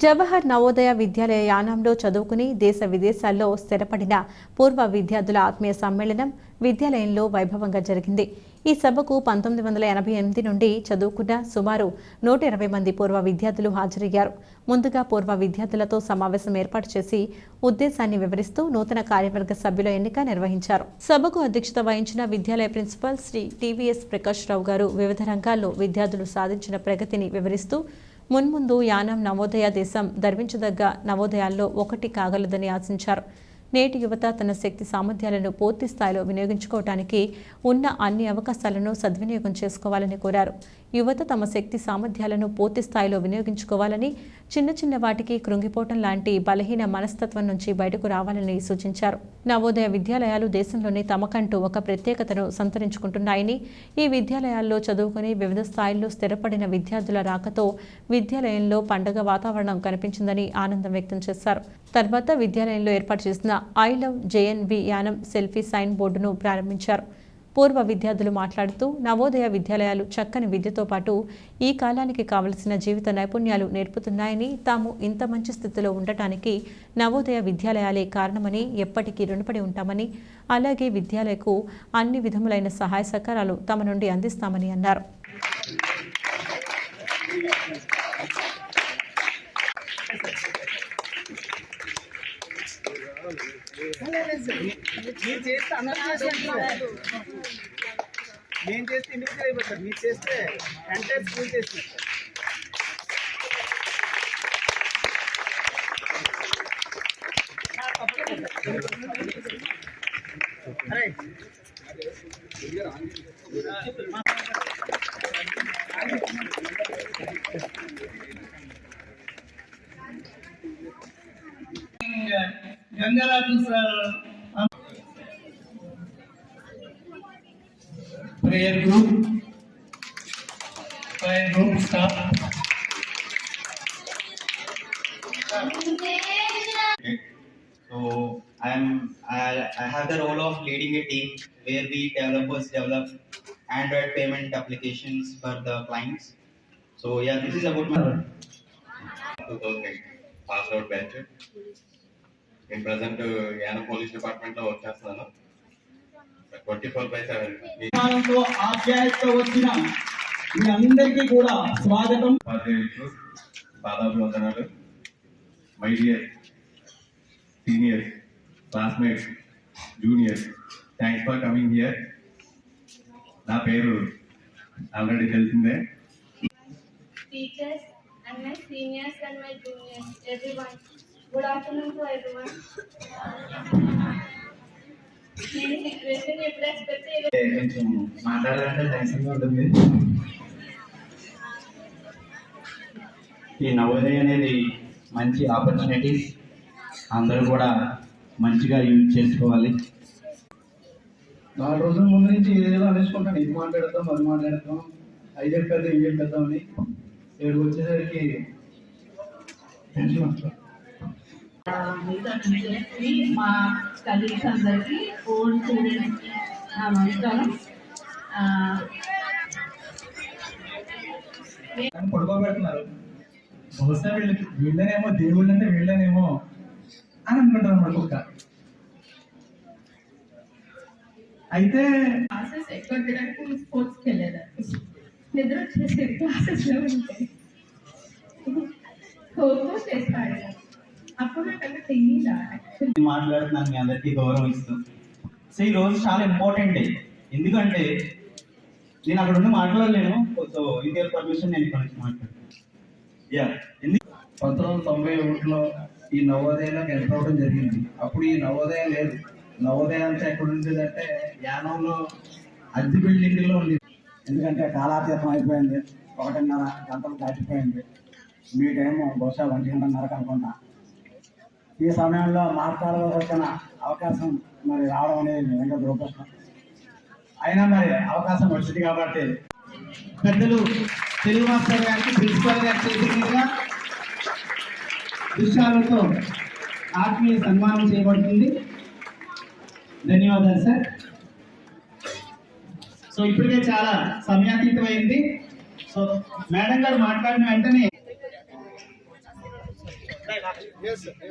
జవహర్ నవోదయ విద్యాలయ యానంలో చదువుకుని దేశ విదేశాల్లో స్థిరపడిన పూర్వ విద్యార్థుల ఆత్మీయ సమ్మేళనం విద్యాలయంలో వైభవంగా జరిగింది. ఈ సభకు పంతొమ్మిది వందల ఎనభై ఎనిమిది నుండి చదువుకున్న సుమారు నూట ఇరవై మంది పూర్వ విద్యార్థులు హాజరయ్యారు. ముందుగా పూర్వ విద్యార్థులతో సమావేశం ఏర్పాటు చేసి ఉద్దేశాన్ని వివరిస్తూ నూతన కార్యవర్గ సభ్యుల ఎన్నిక నిర్వహించారు. సభకు అధ్యక్షత వహించిన విద్యాలయ ప్రిన్సిపల్ శ్రీ టీవీఎస్ ప్రకాష్ రావు గారు వివిధ రంగాల్లో విద్యార్థులు సాధించిన ప్రగతిని వివరిస్తూ మున్ముందు యానం నవోదయ దేశం ధర్మించదగ్గ నవోదయాల్లో ఒకటి కాగలదని ఆశించారు. నేటి యువత తన శక్తి సామర్థ్యాలను పూర్తి స్థాయిలో వినియోగించుకోవటానికి ఉన్న అన్ని అవకాశాలను సద్వినియోగం చేసుకోవాలని కోరారు. యువత తమ శక్తి సామర్థ్యాలను పూర్తి స్థాయిలో వినియోగించుకోవాలని చిన్న చిన్న వాటికి కృంగిపోవటం లాంటి బలహీన మనస్తత్వం నుంచి బయటకు రావాలని సూచించారు. నవోదయ విద్యాలయాలు దేశంలోనే తమకంటూ ఒక ప్రత్యేకతను సంతరించుకుంటున్నాయని ఈ విద్యాలయాల్లో చదువుకుని వివిధ స్థాయిల్లో స్థిరపడిన విద్యార్థుల రాకతో విద్యాలయంలో పండగ వాతావరణం కనిపించిందని ఆనందం వ్యక్తం చేశారు. తర్వాత విద్యాలయంలో ఏర్పాటు చేసిన I love JNV Yanam selfie sign బోర్డును ప్రారంభించారు. పూర్వ విద్యార్థులు మాట్లాడుతూ నవోదయ విద్యాలయాలు చక్కని విద్యతో పాటు ఈ కాలానికి కావలసిన జీవిత నైపుణ్యాలు నేర్పుతున్నాయని తాము ఇంత మంచి స్థితిలో ఉండటానికి నవోదయ విద్యాలయాలే కారణమని ఎప్పటికీ రుణపడి ఉంటామని అలాగే విద్యాలయకు అన్ని విధములైన సహాయ సహకారాలు తమ నుండి అందిస్తామని అన్నారు. మీరు చేస్తే అందరూ చేసినట్టు నేను చేస్తే ఇండివిజువల్ అయిపోతారు మీరు చేస్తే ఎంటైర్ స్కూల్ చేసినట్టు అరే Gangaraju sir prayer group, prayer group staff. Okay. So I'm I, I have the role of leading a team where we developers develop Android payment applications for the clients. So yeah, this is about my 2008 pass out batch నేను present Yanam police డిపార్ట్మెంట్లో work చేస్తున్నాను. Twenty four by seven వచ్చిన మీ అందరికీ కూడా స్వాగతం. పాదాభివందనాలు my dear seniors classmates juniors thanks for coming here నా పేరు ఆల్రెడీ తెలిసిందే. Teachers and my seniors and my juniors, everyone. Good afternoon to everyone. నేను సిచ్యువేషన్ ఎప్పుడు ఎక్స్పెక్ట్ చేయలేదు కొంచెం మాట్లాడాలంటే టెన్షన్గా ఉంటుంది ఈ నవోదయ అనేది మంచి ఆపర్చునిటీస్ అందరూ కూడా మంచిగా యూజ్ చేసుకోవాలి. నాలుగు రోజుల ముందు నుంచి ఏదో అనేసుకుంటాను ఇది మాట్లాడతాం అది మాట్లాడతాం ఐదు చెప్పేద్దాం ఇవి చెప్పేద్దాం అని. ఏడు వచ్చేసరికి టెన్షన్ వస్తుంది మిగతా టీచర్స్కి మా కలీగ్స్ అందరికీ ఓల్డ్ స్టూడెంట్స్కి నా నమస్కారం. పడుకోబెడుతున్నారు. బహుశా వీళ్ళకి వీళ్ళనేమో దేవుళ్ళు అంటే వీళ్ళనేమో అని అనుకుంటారు కుక్క అయితే క్లాసెస్ ఎక్కువ తిరగకు స్పోర్ట్స్కి వెళ్ళేదాన్ని? నిద్ర వచ్చేసి క్లాసెస్లో ఉంటాయి ఖోఖో మాట్లాడుతున్నాను మీ అందరికీ గౌరవం ఇస్తూ సో ఈ రోజు చాలా ఇంపార్టెంట్ ఎందుకంటే నేను అక్కడ ఉండి మాట్లాడలేను. సో ఇండియన్ పర్మిషన్ నేను ఇక్కడ నుంచి మాట్లాడతాను. యా ఎందుకు? పంతొమ్మిది వందల తొంభై ఒకటిలో ఈ నవోదయంలోకి ఎంటర్ అవడం జరిగింది. అప్పుడు ఈ నవోదయం లేదు. నవోదయం అంతా ఎక్కడ ఉండేదంటే యానంలో అద్దె బిల్డింగ్లో ఉంది ఎందుకంటే కాలాతీతం అయిపోయింది. ఒకటిన్నర గంటలు దాటిపోయింది. మీ టైం బహుశా ఒంటి గంటన్నరకు అనుకుంటా. ఈ సమయంలో మాట్లాడవలసిన అవకాశం మరి రావడం అనేది నిజంగా దురదృష్టం. అయినా మరి అవకాశం వచ్చింది కాబట్టి పెద్దలు తెలుగు మాస్టర్ గారికి ప్రిన్సిపల్ గారి చేతి మీదుగా దృశ్యాలతో ఆత్మీయ సన్మానం చేయబడుతుంది. ధన్యవాదాలు సార్. సో ఇప్పటికే చాలా సమయాతీతమైంది. సో మేడం గారు మాట్లాడిన వెంటనే 没有事没